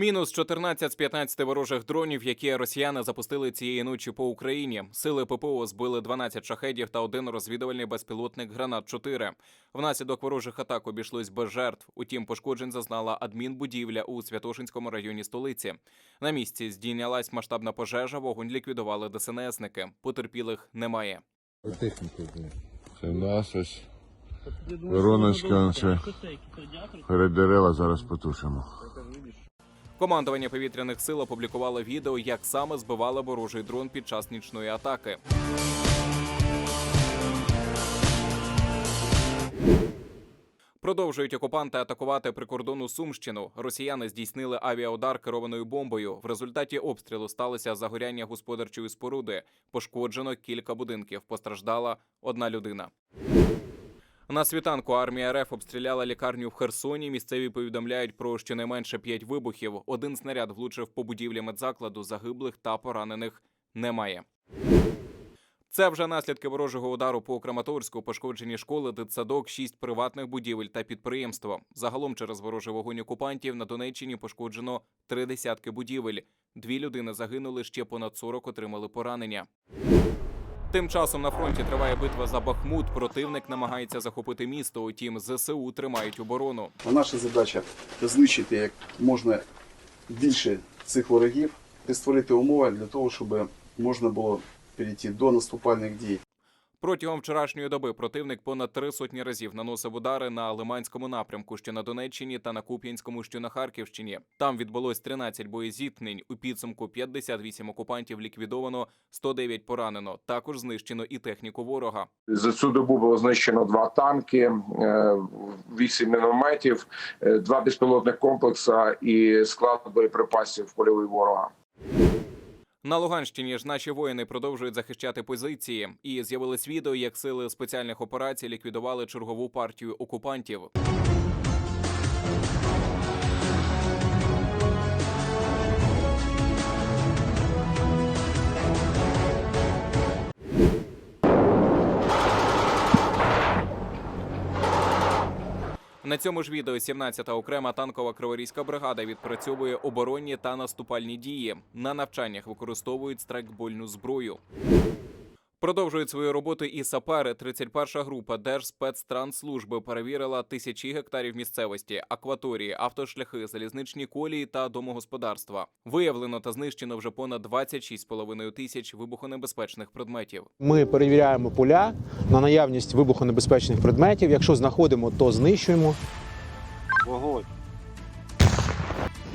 Мінус 14 з 15 ворожих дронів, які росіяни запустили цієї ночі по Україні. Сили ППО збили 12 шахедів та один розвідувальний безпілотник гранат 4 Внаслідок ворожих атак обійшлось без жертв. Утім, пошкоджень зазнала адмінбудівля у Святошинському районі столиці. На місці здійнялась масштабна пожежа. Вогонь ліквідували ДСНСники. Потерпілих немає. Техніку, блін. Це в нас ось Вороночка, перед дерева зараз потушимо. Командування повітряних сил опублікувало відео, як саме збивали ворожий дрон під час нічної атаки. Продовжують окупанти атакувати прикордонну Сумщину. Росіяни здійснили авіаудар керованою бомбою. В результаті обстрілу сталося загоряння господарчої споруди. Пошкоджено кілька будинків. Постраждала одна людина. На світанку армія РФ обстріляла лікарню в Херсоні. Місцеві повідомляють про щонайменше п'ять вибухів. Один снаряд влучив по будівлі медзакладу. Загиблих та поранених немає. Це вже наслідки ворожого удару по Краматорську, пошкоджені школи, дитсадок, шість приватних будівель та підприємства. Загалом через ворожий вогонь окупантів на Донеччині пошкоджено три десятки будівель. Дві людини загинули, ще понад 40 отримали поранення. Тим часом на фронті триває битва за Бахмут. Противник намагається захопити місто. Утім, ЗСУ тримають оборону. Наша задача знищити як можна більше цих ворогів і створити умови для того, щоб можна було перейти до наступальних дій. Протягом вчорашньої доби противник понад три сотні разів наносив удари на Лиманському напрямку, що на Донеччині, та на Куп'янському, що на Харківщині. Там відбулось 13 боєзіткнень. У підсумку 58 окупантів ліквідовано, 109 поранено. Також знищено і техніку ворога. За цю добу було знищено два танки, е, вісім мінометів, е, два безпілотних комплекси і склад боєприпасів польовий ворога. На Луганщині ж наші воїни продовжують захищати позиції. І з'явились відео, як сили спеціальних операцій ліквідували чергову партію окупантів. На цьому ж відео 17-та окрема танкова криворізька бригада відпрацьовує оборонні та наступальні дії. На навчаннях використовують страйкбольну зброю. Продовжують свою роботу і сапери. 31-ша група Держспецтрансслужби перевірила тисячі гектарів місцевості, акваторії, автошляхи, залізничні колії та домогосподарства. Виявлено та знищено вже понад 26,5 тисяч вибухонебезпечних предметів. Ми перевіряємо поля на наявність вибухонебезпечних предметів. Якщо знаходимо, то знищуємо.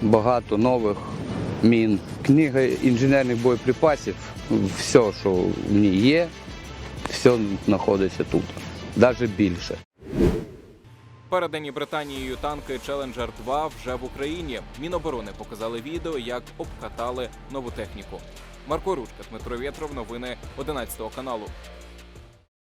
багато нових мін. Книга інженерних боєприпасів, все, що в ній є, все знаходиться тут, навіть більше. Передані Британією танки Challenger 2 вже в Україні. Міноборони показали відео, як обкатали нову техніку. Марко Ручка, Дмитро Вєтров, новини 11 каналу.